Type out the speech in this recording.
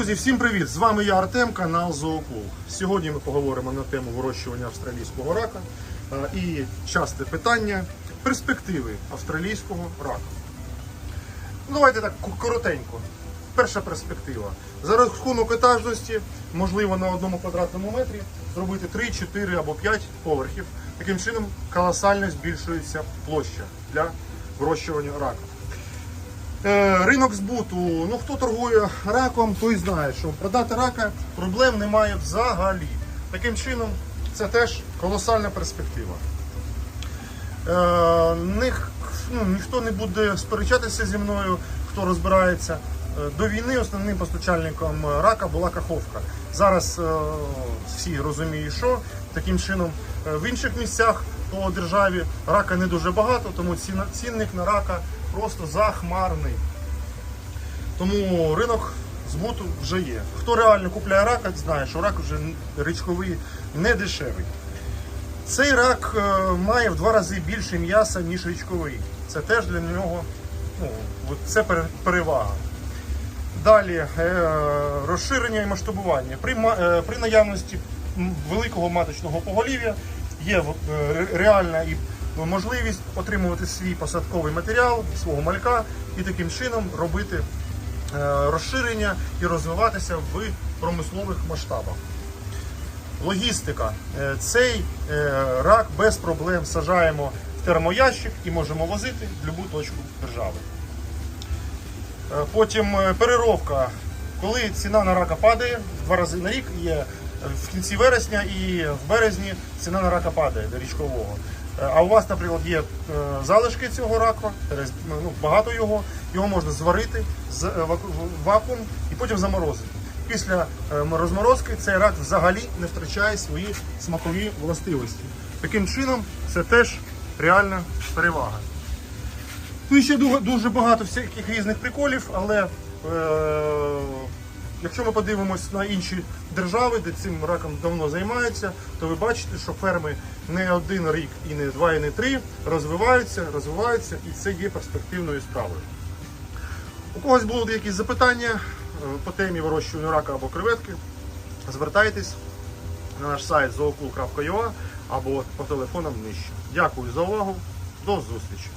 Друзі, всім привіт! З вами я Артем, канал Зоокул. Сьогодні ми поговоримо на тему вирощування австралійського рака і часте питання перспективи австралійського рака. Ну, давайте так коротенько. Перша перспектива. За рахунок етажності, можливо, на одному квадратному метрі зробити 3, 4 або 5 поверхів. Таким чином колосально збільшується площа для вирощування рака. Е, Ринок збуту. Ну хто торгує раком, той знає, що продати рака проблем немає взагалі. Таким чином, це теж колосальна перспектива. Е, них, ну, ніхто не буде сперечатися зі мною, хто розбирається. Е, До війни основним постачальником рака була каховка. Зараз е, всі розуміють, що таким чином в інших місцях по державі рака не дуже багато, тому цінник на рака просто захмарний. Тому ринок збуту вже є. Хто реально купляє рака, знає, що рак вже річковий не дешевий. Цей рак е, має в два рази більше м'яса, ніж річковий. Це теж для нього ну, це перевага. Далі е, розширення і масштабування. При, е, при наявності великого маточного поголів'я є реальна і можливість отримувати свій посадковий матеріал, свого малька і таким чином робити е, розширення і розвиватися в промислових масштабах. Логістика. Е, Цей е, рак без проблем сажаємо в термоящик і можемо возити в будь-яку точку держави. Е, Потім е, переробка. Коли ціна на рака падає два рази на рік, є е, в кінці вересня і в березні ціна на рака падає до річкового. А у вас, наприклад, є е, залишки цього рака, роз- ну, багато його, його можна зварити, е, вакуум і потім заморозити. Після е, розморозки цей рак взагалі не втрачає свої смакові властивості. Таким чином, це теж реальна перевага. Ну і ще дуже багато всяких різних приколів, але е, якщо ми подивимось на інші держави, де цим раком давно займаються, то ви бачите, що ферми не один рік і не два, і не три розвиваються, розвиваються, і це є перспективною справою. У когось будуть якісь запитання е, по темі вирощування рака або креветки, звертайтесь на наш сайт zookul.ua або по телефонам нижче. Дякую за увагу. До зустрічі!